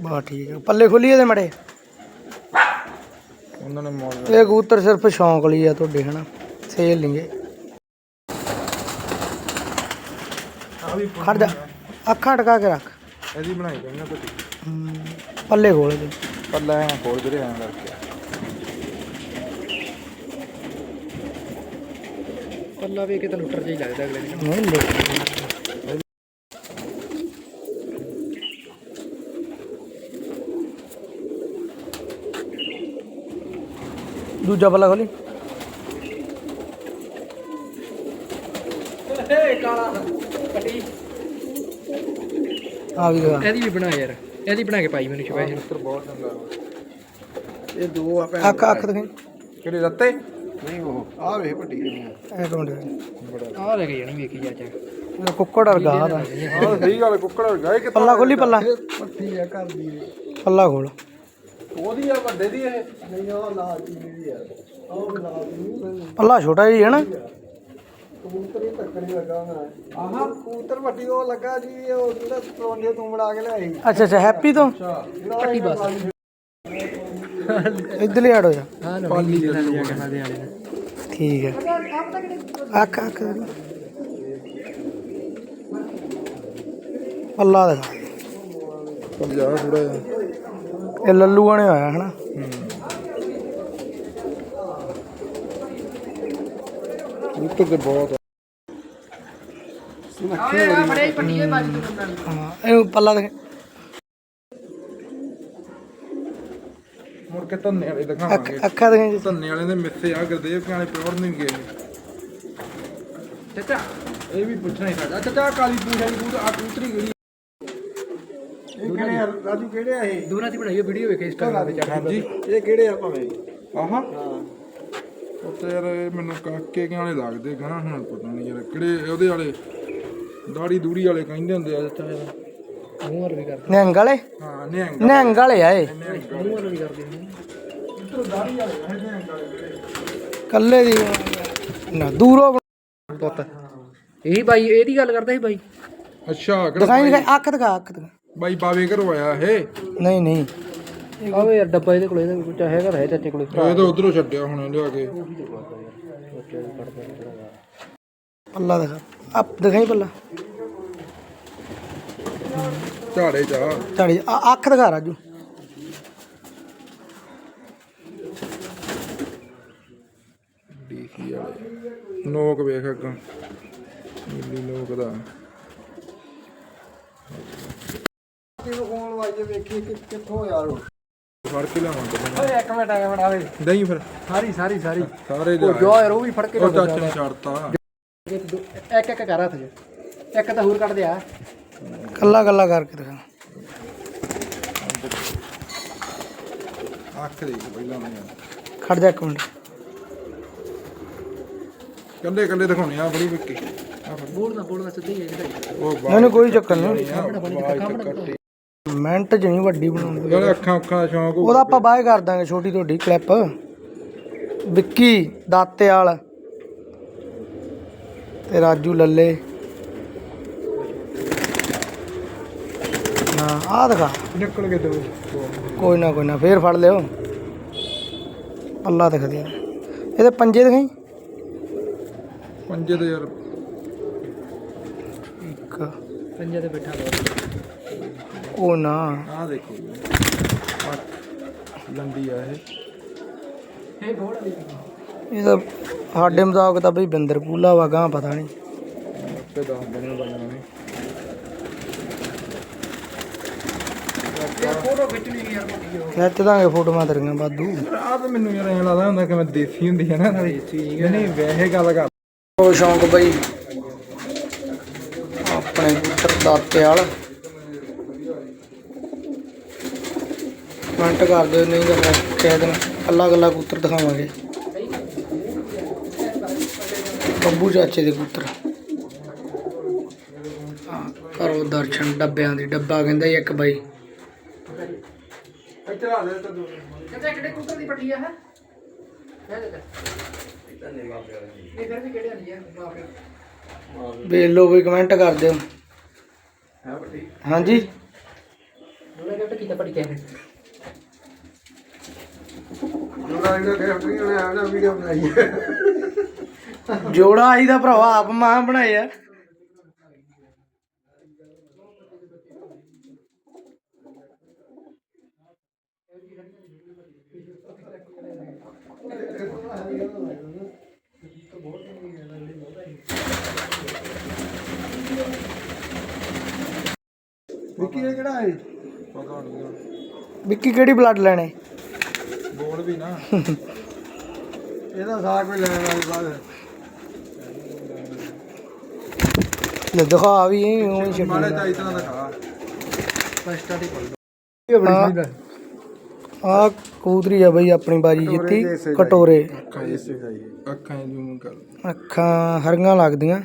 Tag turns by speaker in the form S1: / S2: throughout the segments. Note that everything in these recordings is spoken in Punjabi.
S1: ਬਾ ਠੀਕ ਹੈ ਪੱਲੇ ਖੋਲੀਏ ਤੇ ਮੜੇ।
S2: ਉਹਨਾਂ ਨੇ ਮੋੜ
S1: ਇਹ ਕਬੂਤਰ ਸਿਰਫ ਸ਼ੌਂਕ ਲਈ ਆ ਤੁਹਾਡੇ ਹਨਾ? ਸੇਲ
S2: ਆ ਵੀ
S1: ਖੜ ਜਾ। ਅੱਖਾਂ ਟਕਾ ਕੇ ਰੱਖ।
S2: ਇਹਦੀ ਬਣਾਈ ਪੱਟੀ
S1: ਹਮ, ਪੱਲੇ ਖੋਲ ਦੇ
S2: ਪੱਲਾ ਖੋਲ ਵੀਰੇ ਐਂ ਕਰਕੇ।
S1: ਪੱਲਾ ਵੀ ਕਿਤੇ ਲੁੱਟਰ ਜਿਹਾ ਲੱਗਦਾ ਅਗਲੇ ਨੂੰ ਨਹੀਂ ਦੂਜਾ ਪੱਲਾ ਖੋਲੀ। ਆ ਵੀ ਗਾ
S3: ਇਹਦੀ ਵੀ ਬਣਾ ਯਾਰ। ਇਹਦੀ ਬਣਾ ਕੇ ਪਾਈ ਮੈਨੂੰ
S2: ਮਿੱਤਰ ਬਹੁਤ ਚੰਗਾ।
S3: ਇਹ ਦੋ ਆ
S1: ਅੱਖ ਅੱਖ ਦਿਖਾਈ।
S2: ਕਿਹੜੇ ਰੱਤੇ
S3: ਨਹੀਂ ਉਹ
S2: ਆ ਵੇਖ ਪੱਟੀ
S1: ਇੱਕ ਮਿੰਟ
S3: ਆਹ ਲੈ ਕੇ ਜਾਣੀ ਵੇਖੀ ਜਾ ਚਾ
S1: ਇਹ ਕੁੱਕੜ ਵਰਗਾ ਆ
S2: ਹਾਂ ਸਹੀ ਗੱਲ ਕੁੱਕੜ ਗਏ ਕਿ
S1: ਪੱਲਾ ਖੋਲੀ ਪੱਲਾ।
S2: ਪੱਟੀ ਆ ਕਰਦੀ
S1: ਪੱਲਾ ਖੋਲ।
S2: ਉਹਦੀ ਆ ਵੱਡੇ ਦੀ ਇਹ। ਨਹੀਂ ਉਹ ਲਾਲ ਦੀ ਦੀ ਆ। ਉਹ ਲਾਲ ਦੀ
S1: ਪੱਲਾ ਛੋਟਾ ਜੀ ਹੈ ਨਾ।
S2: ਕਬੂਤਰ ਹੀ ਟੱਕਰੀ ਲੱਗਾ ਮੈਂ ਆਹਾ ਕਬੂਤਰ ਵੱਡੀ ਉਹ ਲੱਗਾ ਜੀ ਉਹ ਜਿਹੜਾ ਪਰੌਂਠੇ ਤੂੰ ਬਣਾ ਕੇ ਲਿਆਈ
S1: ਅੱਛਾ ਅੱਛਾ ਹੈਪੀ ਤੋਂ?
S2: ਪੱਟੀ ਬਸ।
S1: ਇੱਧਰ ਹੀ ਹਟ ਹੋ ਜਾ।
S3: ਹਾਂ ਪਾਲੀ ਦੇ ਨਾਲ ਜਾ ਕੇ ਖਾਦੇ ਵਾਲੇ ਨੇ
S1: ਠੀਕ ਹੈ। ਅੱਖ ਅੱਖ ਪੱਲਾ ਦਿਖਾ
S2: ਜਾ ਥੋੜਾ ਜਿਹਾ।
S1: ਇਹ ਲੱਲੂ ਬਣਿਆ ਹੋਇਆ ਹਨਾ।
S2: ਕਬੂਤਰ ਤੇ ਬਹੁਤ
S1: ਹਾਂ ਇਹਨੂੰ ਪੱਲਾ ਦਿਖਾ।
S2: ਕੇ ਧੰਨੇ ਵਾਲੇ
S1: ਅੱਖ
S2: ਦਿਖਾਵਾਂਗੇ
S1: ਅੱਖਾਂ ਦਿਖਾਈ
S2: ਧੰਨੇ ਵਾਲੇ ਦੇ ਮਿੱਥੇ ਆ ਗੁਰਦੇਵ ਕਾਲੇ ਪਿਓਰ ਨਹੀਂ ਗਏ। ਚਾਚਾ ਇਹ ਵੀ ਪੁੱਛਣਾ ਹੀ ਸਾਡਾ। ਚਾਚਾ ਕਾਲੀ ਪੂਛ ਵਾਲੀ ਕਬੂਤਰ ਆ ਕਬੂਤਰੀ ਕਿਹੜੀ ਇਹ ਕਿਹੜੇ ਆ? ਰਾਜੂ ਕਿਹੜੇ ਆ ਇਹ?
S3: ਦੋਨਾਂ ਦੀ ਬਣਾਈ ਵੀਡੀਓ ਵੇਖੇ ਇੰਸਟਾਗ੍ਰਾਮ ਤੇ ਚੜ੍ਹ
S2: ਹਾਂਜੀ। ਇਹ ਕਿਹੜੇ ਆ ਭਾਵੇਂ? ਆਹਾ। ਉਹ ਤੇ ਯਾਰ ਇਹ ਮੈਨੂੰ ਕਾਕੇ ਕਿ ਵਾਲੇ ਲੱਗਦੇ ਗਾਂ ਹੁਣ ਪਤਾ ਨਹੀਂ ਯਾਰ ਕਿਹੜੇ ਉਹਦੇ ਵਾਲੇ ਦਾੜੀ ਦੂੜੀ ਵਾਲੇ ਕਹਿੰਦੇ ਹੁੰਦੇ ਆ ਚਾਚਾ ਯਾਰ।
S3: ਮੂੰਹ ਵਰ ਵੀ ਕਰਦੇ।
S1: ਨਿਹੰਗ ਵਾਲੇ?
S2: ਹਾਂ ਨਿਹੰਗ।
S1: ਨਿਹੰਗ ਵਾਲੇ ਆ ਇਹ।
S3: ਮੂੰਹ ਵਰ ਵੀ ਕਰਦੇ
S2: ਵਾਲੇ ਵਾਲੇ
S1: ਕੱਲੇ ਦੀ ਨਾ ਦੂਰੋਂ
S3: ਪੁੱਤ। ਇਹੀ ਬਾਈ ਇਹਦੀ ਗੱਲ ਕਰਦਾ ਸੀ ਬਾਈ।
S2: ਅੱਛਾ ਕਿਹੜਾ
S1: ਦਿਖਾਈ ਦਿਖਾਈ ਅੱਖ ਦਿਖਾ ਅੱਖ ਦਿਖਾ।
S2: ਬਾਈ ਬਾਵੇ ਘਰੋਂ ਆਇਆ ਇਹ?
S1: ਨਹੀਂ ਨਹੀਂ।
S3: ਆਵੇ ਯਾਰ ਡੱਬਾ ਇਹਦੇ ਕੋਲ ਇਹਦਾ ਕੋਈ ਚਾਹੇਗਾ ਹੈ ਚਾਚੇ ਕੋਲ।
S2: ਇਹ ਤਾਂ ਉਧਰੋਂ ਛੱਡਿਆ ਹੁਣ ਲਿਆ ਕੇ।
S1: ਪੱਲਾ ਦਿਖਾ। ਅੱਪ ਦਿਖਾਈ ਪੱਲਾ।
S2: ਝਾੜੇ ਚਾ
S1: ਝਾੜੀ ਆ- ਅੱਖ ਦਿਖਾ ਰਾਜੂ।
S2: ਡੀਸੀ ਵਾਲੇ। ਨੋਕ ਵੇਖ ਅੱਗਾ। ਨੀਲੀ ਨੋਕ ਦਾ। ਕਿਹਨੂੰ ਫੋਨ ਵਾਜੇ ਵੇਖੀ ਕਿ ਕਿੱਥੋਂ ਯਾਰ ਫੜ ਕੇ ਲਿਆਵਾਂਗੇ
S3: ਓਏ ਇੱਕ ਮਿੰਟ ਆ ਬਣਾਵੇ
S2: ਦਹੀਂ ਫਿਰ।
S3: ਸਾਰੀ ਸਾਰੀ ਸਾਰੀ।
S2: ਸਾਰੇ
S3: ਉਹ ਜੋ। ਯਾਰ ਉਹ ਵੀ ਫੜ ਕੇ
S2: ਉਹ ਚਾਚੇ ਨੇ ਛੱਡਤਾ।
S3: ਇੱਕ ਇੱਕ ਕਰ ਹੱਥ 'ਚ। ਇੱਕ ਤਾਂ ਹੋਰ ਕੱਢ ਦੇ ਆ
S1: ਕੱਲਾ ਕੱਲਾ ਕਰਕੇ ਦਿਖਾ।
S2: ਅੱਖ ਦੇਖ ਪਹਿਲਾਂ ਮੈਂ।
S1: ਖੜ ਜਾ ਇੱਕ ਮਿੰਟ।
S2: ਕੱਲੇ ਕੱਲੇ ਦਿਖਾਉਣੇ ਆ ਬੜੀ ਵਿੱਕੀ।
S3: ਬੋਲ ਨਾ ਬੋਲ ਨਾ ਸਿੱਧੀ ਹੀ ਹੈ
S2: ਉਹ
S1: ਮੈਨੂੰ ਕੋਈ ਚੱਕਰ ਨਹੀਂ।
S2: ਬਾਹਰ
S1: ਮਿੰਟ ਚ ਨਹੀਂ ਵੱਡੀ ਬਣਾਉਣੀ।
S2: ਯਾਰ ਅੱਖਾਂ ਅੱਖਾਂ ਦਾ ਸ਼ੌਂਕ।
S1: ਉਹਦਾ ਆਪਾਂ ਬਾਏ ਕਰ ਦਾਂਗੇ ਛੋਟੀ ਤੁਹਾਡੀ ਕਲਿੱਪ ਵਿੱਕੀ ਦਾਤੇਵਾਲ ਤੇ ਰਾਜੂ ਲੱਲੇ। ਨਾ ਆ ਦਿਖਾ।
S2: ਨਿਕਲ ਕੇ ਦੋ।
S1: ਕੋਈ ਨਾ ਕੋਈ ਨਾ ਫੇਰ ਫੜ ਲਿਓ। ਪੱਲਾ ਦਿਖ ਦਿਆ ਇਹਦੇ ਪੰਜੇ ਦਿਖਾਈ?
S2: ਪੰਜੇ ਦੇ ਯਾਰ।
S1: ਇੱਕ।
S3: ਪੰਜਾ ਤੇ ਬੈਠਾ ਲੋ
S1: ਉਹ ਨਾ।
S2: ਆਹ ਦੇਖੋ ਲੰਬੀ ਆ ਇਹ।
S3: ਇਹ ਬੋੜ ਵਾਲੀ
S1: ਇਹ ਤਾਂ ਸਾਡੇ ਮੁਤਾਬਕ ਤਾਂ ਬਈ ਬਿੰਦਰ ਪੂਲਾ ਵਾ ਗਾਂ ਪਤਾ ਨਹੀਂ।
S2: ਆਪੇ ਦੱਸ ਦੇਣੇ ਬਾਈਆਂ ਨੇ
S3: ਯਾਰ ਫੋਟੋ ਖਿੱਚਣੀ ਨਹੀਂ ਯਾਰ ਮੋਟੀ ਉਹ
S1: ਖਿੱਚ ਦਾਂਗੇ ਫੋਟੋਆਂ ਤੇਰੀਆਂ ਬਾਦੂ
S2: ਆ ਤਾਂ ਮੈਨੂੰ ਯਾਰ ਐਂ ਲੱਗਦਾ ਹੁੰਦਾ ਕਿ ਮੈਂ ਦੇਸੀ ਹੁੰਦੀ ਹੈ ਨਾ ਦੇਸੀ ਨਹੀਂ ਵੈਸੇ ਗੱਲ ਕਰ।
S1: ਉਹ ਸ਼ੌਂਕ ਬਈ ਆਪਣੇ ਪੁੱਤਰ ਦਾਤੇ ਵਾਲ ਕਮੈਂਟ ਕਰ ਦਿਓ ਨਹੀਂ ਤਾਂ ਮੈਂ ਕਹਿ ਦੇਣਾ ਕੱਲਾ ਕੱਲਾ ਕਬੂਤਰ ਦਿਖਾਵਾਂਗੇ। ਬੱਬੂ ਚਾਚੇ ਦੇ ਹਾਂ, ਕਰੋ ਦਰਸ਼ਨ ਡੱਬਿਆਂ ਦੀ ਡੱਬਾ ਕਹਿੰਦਾ ਇੱਕ ਬਾਈ।
S2: ਚਲਾ ਦੇ ਤਾਂ
S3: ਕਿਹੜੇ ਕਿਹੜੇ ਕੁੱਤਰ ਦੀ ਪੱਟੀ ਆ ਹੈ ਇਹ ਦੇਖ ਇਹ ਫਿਰ ਵੀ ਕਿਹੜੇ ਨਹੀਂ ਆ? ਬਾਪ ਰੇ
S1: ਵੇਖ ਲਓ ਕੋਈ ਕਮੈਂਟ ਕਰ ਦਿਓ। ਹਾਂਜੀ।
S3: ਉਹਨੇ ਕਿਹਾ ਕੀਤਾ ਪੜੀ ਕੇ
S1: ਜੋੜਾ ਆਈ ਦਾ ਭਰਾਵਾ ਆਪ ਮਾਂ ਬਣਾਏ
S3: ਵਿੱਕੀ ਇਹ ਕਿਹੜਾ ਹੈ
S2: ਪਤਾ ਨਹੀਂ
S1: ਵਿੱਕੀ ਕਿਹੜੀ ਬਲੱਡ ਲੈਣੇ?
S2: ਬੋਲ ਵੀ ਨਾ।
S3: ਇਹਦਾ ਸਾਗ ਕੋਈ ਲੈਣ ਵਾਲੀ ਬਾਤ
S1: ਲੈ ਦਿਖਾ ਵੀ ਉਹ ਹੀ
S2: ਮਾੜੇ
S1: ਛੱਡੀ
S2: ਚਾਈ ਤਰ੍ਹਾਂ ਦਾ ਖਾ
S3: ਫਸਟ ਆਦੀ ਕੋਲ
S1: ਹਾਂ। ਆ ਕੂਦਰੀ ਆ ਬਈ ਆਪਣੀ ਬਾਜੀ ਜਿੱਤੀ ਕਟੋਰੇ।
S2: ਅੱਖਾਂ ਇਸੇ ਖਾਈਏ ਅੱਖਾਂ ਜੂਮ ਕਰ।
S1: ਅੱਖਾਂ ਹਰੀਆਂ ਲੱਗਦੀਆਂ।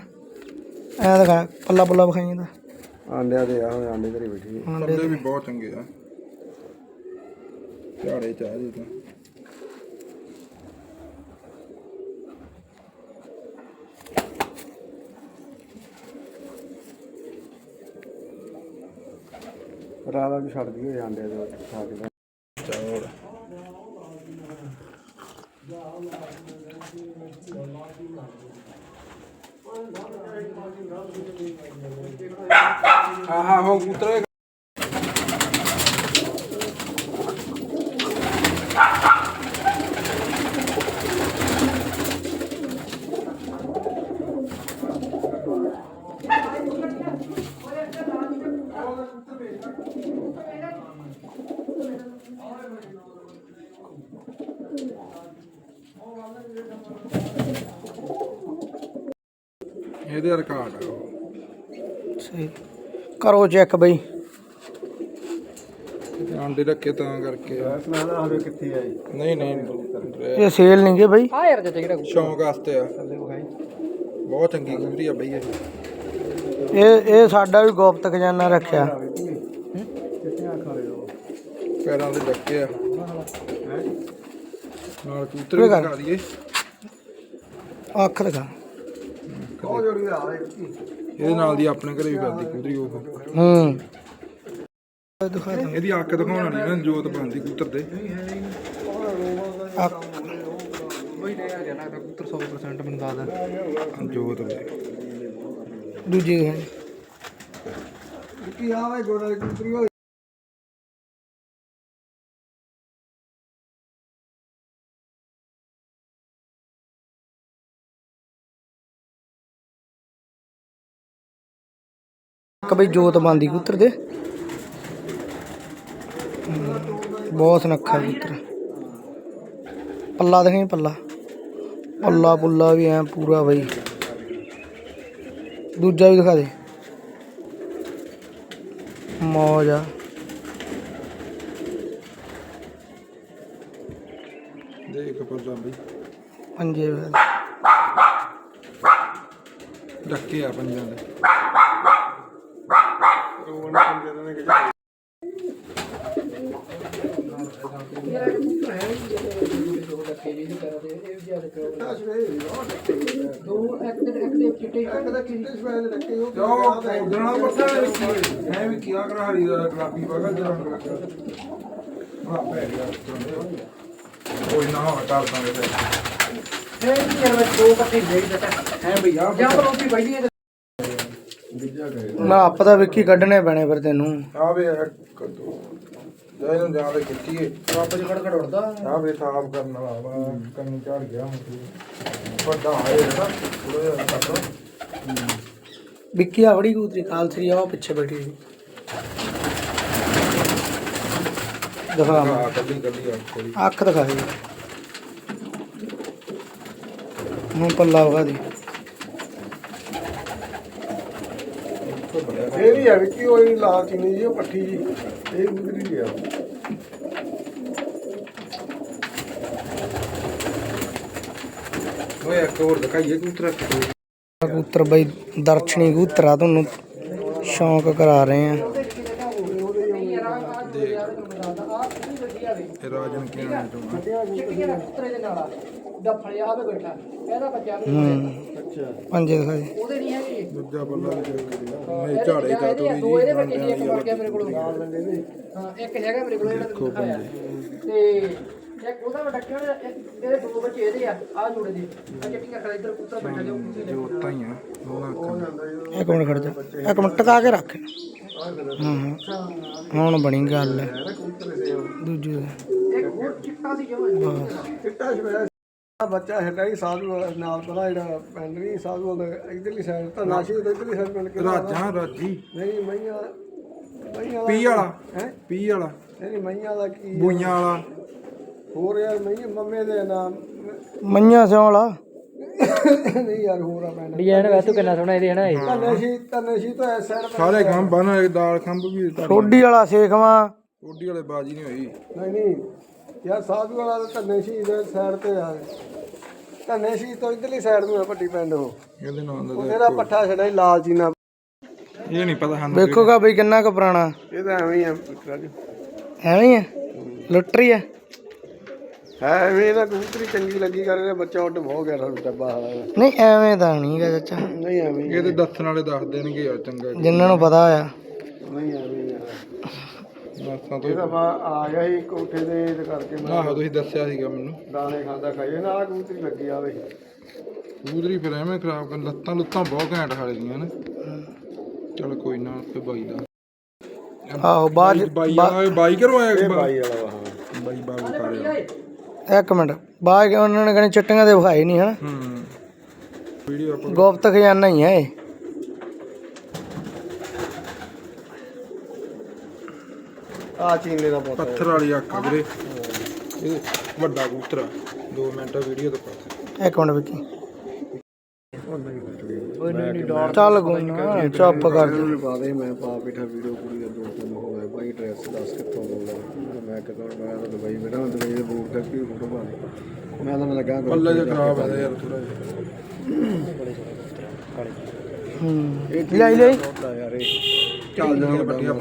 S1: ਐ ਦਿਖਾ ਪੱਲਾ ਪੱਲਾ ਵਿਖਾਈ ਦਾ
S3: ਆਂਡਿਆਂ ਦੇ ਆ ਆਂਡੇ ਘਰੇ ਬੈਠੀ
S2: ਪੱਲੇ ਵੀ ਬਹੁਤ ਚੰਗੇ ਆ। ਝਾੜੇ ਚਾਹ ਜੀ ਤਾਂ।
S3: ਵੀ ਛੱਡ ਦਈਏ ਆਂਡਿਆਂ ਦੇ ਵਿੱਚ
S2: ਆਹਾ ਹੋ ਕੂਤਰੇ ਇਹਦੇ ਰਿਕਾਰਡ ਆ। ਉਹ
S1: ਸਹੀ। ਕਰੋ ਚੈੱਕ ਬਈ।
S2: ਆਂਡੇ ਰੱਖੇ ਤਾਂ ਕਰਕੇ। ਆ
S3: ਸੁਣਾ ਹੋਵੇ ਕਿੱਥੇ ਆਈ
S2: ਨਹੀਂ ਨਹੀਂ
S1: ਇਹ ਸੇਲ ਨਹੀਂ ਗੇ ਬਈ।
S3: ਆ ਯਾਰ ਚਾਚਾ ਕਿਹੜਾ
S2: ਸ਼ੌਂਕ ਵਾਸਤੇ ਆ। ਬਹੁਤ ਚੰਗੀ ਕੁਦਰੀ ਆ ਬਈ ਇਹ।
S1: ਇਹ ਇਹ ਸਾਡਾ ਵੀ ਗੁਪਤ ਖਜ਼ਾਨਾ ਰੱਖਿਆ।
S2: ਪੈਰਾਂ ਦੇ ਡੱਕੇ ਆ। ਨਾਲ ਕੂਤਰ ਵੀ
S1: ਕਰ।
S2: ਦਈਏ।
S1: ਅੱਖ ਦਿਖਾ।
S3: ਉਹ ਜੋੜੀ ਆ ਰਹੇ
S2: ਇਹਦੇ ਨਾਲ ਦੀ ਆਪਣੇ ਘਰੇ ਵੀ ਕਰਦੀ ਕੁਦਰੀ ਉਹ।
S1: ਹੂੰ। ਇਹ ਦਿਖਾ ਦੇ
S2: ਇਹਦੀ ਅੱਖ ਦਿਖਾਉਣਾ ਨਹੀਂ ਨਾ ਜੋਤ ਬੰਦੀ ਕੂਤਰ ਦੇ।
S1: ਅੱਖ।
S3: ਬਈ ਨੇ ਆ ਜਾਣਾ ਕਬੂਤਰ 100% ਮੈਨੂੰ ਦੱਸਦਾ
S2: ਜੋਤ ਦੇ।
S1: ਦੂਜੀ ਹੈ।
S3: ਕੀ ਆਵੇ ਗੋੜਾ ਦੀ
S1: ਇੱਕ ਬਈ ਜੋਤ ਬੰਦੀ ਕਬੂਤਰ ਦੇ। ਬਹੁਤ ਸੁਨੱਖਾ ਕਬੂਤਰ। ਪੱਲਾ ਦੇਖੀ ਪੱਲਾ। ਪੱਲਾ ਪੁੱਲਾ ਵੀ ਐ ਪੂਰਾ ਬਈ। ਦੂਜਾ ਵੀ ਦਿਖਾ ਦੇ। ਮੌਜ ਆ।
S2: ਦੇਖ ਪੱਲਾ ਬਈ।
S1: ਪੰਜੇ ਵੀ।
S2: ਡੱਕੇ ਆ ਪੰਜਾਂ ਦੇ।
S3: ਇੱਕ ਦੇ ਇੱਕ ਦੇ ਰੱਖੇ ਹੋ
S2: ਜੋ ਵੀ ਕੀ ਕਰਾ ਹਰੀ ਦਾ ਗੁਲਾਬੀ ਵਗਾ ਜਣਾ ਹਾਂ ਪੈ ਗਿਆ ਕੋਈ ਨਾ ਹੋ ਕਰ ਦਾਂਗੇ ਫਿਰ
S3: ਇਹ ਵੀ ਦੋ ਇਕੱਠੇ ਦੇ ਦਿੱਤਾ ਹੈ ਭਈਆ ਜਾਂ ਪਰ ਉਹ ਵੀ ਹੈ
S1: ਨਾ ਆਪ ਦਾ ਵਿੱਕੀ ਕੱਢਣੇ ਪੈਣੇ ਫਿਰ ਤੈਨੂੰ।
S2: ਆ ਵੇ ਇੱਕ ਦੋ ਜਾਇ ਨੂੰ ਜਾਂ ਦੇ ਕਿੱਕੀਏ
S3: ਵਾਪਸ ਖੜ ਖੜ ਉੜਦਾ
S2: ਆ ਵੇ ਸਾਫ਼ ਕਰਨ ਵਾਲਾ ਵਾ ਕੰਨ ਝੜ ਗਿਆ ਹੁਣ ਤੇ। ਵੱਡਾ ਹੈ ਨਾ ਥੋੜਾ ਜਿਹਾ ਕੱਟ
S1: ਵਿੱਕੀ ਆ ਬੜੀ ਕੂਤਰੀ ਕਾਲਸਰੀ ਆ ਉਹ ਪਿੱਛੇ ਬੈਠੀ ਸੀ। ਦਿਖਾ।
S2: ਆ ਕੱਲੀ ਕੱਲੀ
S1: ਅੱਖ ਦਿਖਾ ਦੇ। ਮੂੰਹ ਪੱਲਾ ਵਗਾ ਦੇ।
S3: ਇਹ ਵੀ ਹੈ ਕਿ ਉਹ ਲਾਲ ਚੀਨੀ ਜੀ ਉਹ ਪੱਠੀ ਜੀ। ਇਹ ਗੁਜ਼ਰੀ ਗਿਆ
S2: ਓਏ ਇੱਕ ਹੋਰ ਦਿਖਾਈਏ ਕੂਤਰਾ
S1: ਕਬੂਤਰ ਬਈ ਦਰਸ਼ਨੀ ਕਬੂਤਰ ਆ ਤੁਹਾਨੂੰ ਸ਼ੌਂਕ ਕਰਾ ਰਹੇ ਆ।
S2: ਇਹ ਰਾਜਨ ਕਿਹਨਾਂ ਨੇ ਤੋਂ
S3: ਚਿੱਟੀਆਂ ਕਬੂਤਰੇ ਦੇ ਨਾਲ ਆ ਡੱਫਲਿਆ ਆਵੇ ਬੈਠਾ ਇਹਦਾ ਬੱਚਾ ਵੀ
S1: ਪੰਜੇ ਦਿਖਾ ਦੇ
S3: ਉਹਦੇ ਨਹੀਂ ਹੈਗੀ।
S2: ਦੂਜਾ ਬੱਲਾ ਵੀ ਨਹੀਂ ਝਾੜੇ
S3: ਇਹਦੇ ਆ,
S2: ਤੋੜੀ
S3: ਦੋ ਇਹਦੇ
S2: ਜੀ
S3: ਸੀ, ਇੱਕ ਗਿਆ ਮੇਰੇ ਕੋਲ ਹਾਂ ਇੱਕ ਹੈਗਾ ਮੇਰੇ ਕੋਲ ਜਿਹੜਾ ਤੈਨੂੰ ਦਿਖਾਇਆ। ਤੇ ਇੱਕ ਉਹਦਾ ਵੱਡਾ ਇੱਕ ਇਹਦੇ ਦੋ ਬੱਚੇ ਇਹਦੇ ਆ ਆ ਜੋੜੇ ਦੇ। ਆ ਚਿੱਟੀਆਂ ਖੜਾ ਇੱਧਰ ਕੁੱਤਾ ਬੈਠਾ ਜੋ
S2: ਜੋਤਾਂ ਹੀ ਆ ਅੱਖਾਂ
S1: ਇੱਕ ਮਿੰਟ ਖੜ ਜਾ ਇੱਕ ਮਿੰਟ ਟਕਾ ਕੇ ਰੱਖ। ਹਾਂ ਹਾਂ। ਹੁਣ ਬਣੀ ਗੱਲ। ਦੂਜੀ। ਦਾ।
S3: ਇੱਕ ਹੋਰ ਚਿੱਟਾ ਸੀ ਜਮਾ
S4: ਚਿੱਟਾ ਬੱਚਾ ਹੈਗਾ ਹੀ ਸਾਧੂ ਨਾਲ ਪਤਾ ਜਿਹੜਾ ਪਿੰਡ ਨਹੀਂ ਸਾਧੂ ਵਾਲਾ ਇਧਰਲੀ ਸਾਈਡ ਤਾਂ ਨਾਸ਼ੀ ਤੋਂ ਇਧਰਲੀ ਸਾਈਡ ਪਿੰਡ ਕਿਹੜਾ
S2: ਰਾਜਾਂ ਰਾਜੀ।
S4: ਨਹੀਂ ਮਈਆਂ ਮਈਆਂ ਦਾ
S2: ਪੀ ਵਾਲਾ
S4: ਹੈ?
S2: ਪੀ ਵਾਲਾ।
S4: ਨਹੀਂ ਮਈਆਂ ਦਾ ਕੀ
S2: ਬੂਈਆਂ ਵਾਲਾ।
S4: ਹੋਰ ਯਾਰ ਮਈਆਂ ਮੰਮੇ ਦੇ ਨਾਮ।
S1: ਮਈਆਂ ਸਿਉਂ ਵਾਲਾ?
S4: ਨਹੀਂ ਯਾਰ ਹੋਰ ਆ ਪਿੰਡ
S3: ਡਿਜ਼ਾਈਨ ਵੈਸੇ ਕਿੰਨਾ ਸੋਹਣਾ ਇਹਦੇ ਹਨਾ
S4: ਤਨੇਸ਼ੀ ਤਨੇਸ਼ੀ ਤੋਂ ਇਸ ਸਾਈਡ
S2: ਸਾਰੇ ਗੰਮ ਬਨ ਦਾਲ ਖੰਭ ਵੀ
S1: ਸੋਢੀ ਵਾਲਾ ਸੇਖਵਾ।
S2: ਓਡੀ ਵਾਲੇ ਬਾਜੀ ਨਹੀਂ ਹੋਈ।
S4: ਨਹੀਂ ਨਹੀਂ। ਯਾਰ ਸਾਧੂ ਵਾਲਾ ਤਾਂ ਤਨੇਸ਼ੀ ਦੇ ਸਾਈਡ ਤੇ ਆ। ਤਨੇਸ਼ੀ ਤੋਂ ਇਧਰਲੀ ਸਾਈਡ ਨੂੰ ਆ ਵੱਡੀ ਪਿੰਡ ਉਹ।
S2: ਇਹਦੇ ਨਾਂ ਦਾ
S4: ਉਹਦਾ ਪੱਠਾ ਛੜਾ ਲਾਲ ਜੀਨਾ।
S2: ਇਹ ਨਹੀਂ ਪਤਾ ਸਾਨੂੰ
S1: ਵੇਖੋਗਾ ਬਈ ਕਿੰਨਾ ਕੁ ਪੁਰਾਣਾ।
S4: ਇਹ ਤਾਂ ਐਵੇਂ ਹੀ ਆ ਰਾਜੂ
S1: ਐਵੇਂ ਹੀ ਆ? ਲੁੱਟਰੀ ਆ?
S4: ਹੈ ਐਵੇਂ ਨਾ ਕਬੂਤਰੀ ਚੰਗੀ ਲੱਗੀ ਕਰਕੇ ਬੱਚਾ ਉੱਡ ਹੋ ਗਿਆ ਸਾਨੂੰ ਡੱਬਾ ਹਾਲਾ
S1: ਨਹੀਂ ਐਵੇਂ ਤਾਂ ਨਹੀਂ ਗਾ ਚਾਚਾ।
S4: ਨਹੀਂ ਐਵੇਂ
S2: ਇਹ ਤੇ ਦੱਸਣ ਵਾਲੇ ਦੱਸ ਦੇਣਗੇ ਯਾਰ ਚੰਗਾ
S1: ਜਿਨ੍ਹਾਂ ਨੂੰ ਪਤਾ ਆ।
S4: ਨਹੀਂ ਐਵੇਂ ਹੀ ਆ।
S2: ਦੱਸਾਂ ਤੋਂ
S4: ਇਹ ਤਾਂ ਆ ਗਿਆ ਸੀ ਕੋਠੇ ਦੇ ਇਹਦੇ ਕਰਕੇ ਮੈਂ
S2: ਆਹੋ ਤੁਸੀਂ ਦੱਸਿਆ ਸੀਗਾ ਮੈਨੂੰ।
S4: ਦਾਣੇ ਖਾਂਦਾ ਖਾਈਏ। ਨਾ ਆਹ ਕਬੂਤਰੀ ਲੱਗੀ ਆਵੇ
S2: ਕਬੂਤਰੀ ਫਿਰ ਐਵੇਂ ਖਰਾਬ ਕਰ ਲੱਤਾਂ ਲੁੱਤਾਂ ਬਹੁਤ ਘੈਂਟ ਹਾਲੇ ਦੀਆਂ ਨੇ। ਚਲ ਕੋਈ ਨਾ ਤੇ ਬਾਈ ਦਾ।
S1: ਆਹੋ ਬਾਅਦ
S2: ਬਾਈ ਆ ਬਾਈ ਕਰਵਾਇਆ ਬਾਈ
S4: ਵਾਲਾ ਹਾਂ।
S2: ਬਾਈ ਬਾਬੂ ਕਰਿਆ
S1: ਇੱਕ ਮਿੰਟ। ਬਾਅਦ ਉਹਨਾਂ ਨੇ ਕਹਿੰਦੇ ਚਿੱਟੀਆਂ ਦੇ ਵਿਖਾਏ ਨਹੀਂ ਹਨ?
S2: ਹੂੰ। ਵੀਡੀਓ ਆਪਾਂ
S1: ਗੁਪਤ ਖਜ਼ਾਨਾ ਹੀ ਆ ਇਹ।
S4: ਆ ਚੀਨੇ ਦਾ ਪੁੱਤ
S2: ਪੱਥਰ ਵਾਲੀ ਅੱਖ ਵੀਰੇ। ਇਹ ਵੱਡਾ ਕਬੂਤਰ ਆ। 2 ਮਿੰਟ ਵੀਡੀਓ ਤੋਂ ਪਾਸ
S1: ਇੱਕ ਮਿੰਟ ਵਿੱਕੀ। ਚੱਲ ਕੋਈ ਨਾ ਚੁੱਪ ਕਰ ਜਾ।
S4: ਵੀ ਪਾ ਦੇ ਮੈਂ ਪਾ ਬੈਠਾ ਵੀਡੀਓ ਕੁੜੀ ਦਾ ਦੋ ਤਿੰਨ ਹੋ ਗਏ। ਬਾਈ ਐਡਰੈਸ ਦੱਸ ਕਿੱਥੋਂ ਬੋਲਦਾ ਮੈਂ ਕਿਦੋਂ ਮੈਂ ਤਾਂ ਦੁਬਈ ਬੈਠਾ ਹਾਂ ਦੁਬਈ ਦੇ ਬੂਟ ਤੇ ਵੀ ਫੋਟੋ ਪਾ ਦੇ। ਮੈਂ ਤਾਂ ਲੱਗਾ
S2: ਪੱਲੇ ਜਿਹਾ ਖਰਾਬ ਹੈ ਯਾਰ ਥੋੜਾ ਜਿਹਾ।
S1: ਹੂੰ। ਲੈ ਲੈ
S2: ਚੱਲ ਜਾਣਗੇ ਬੱਟੀਆਂ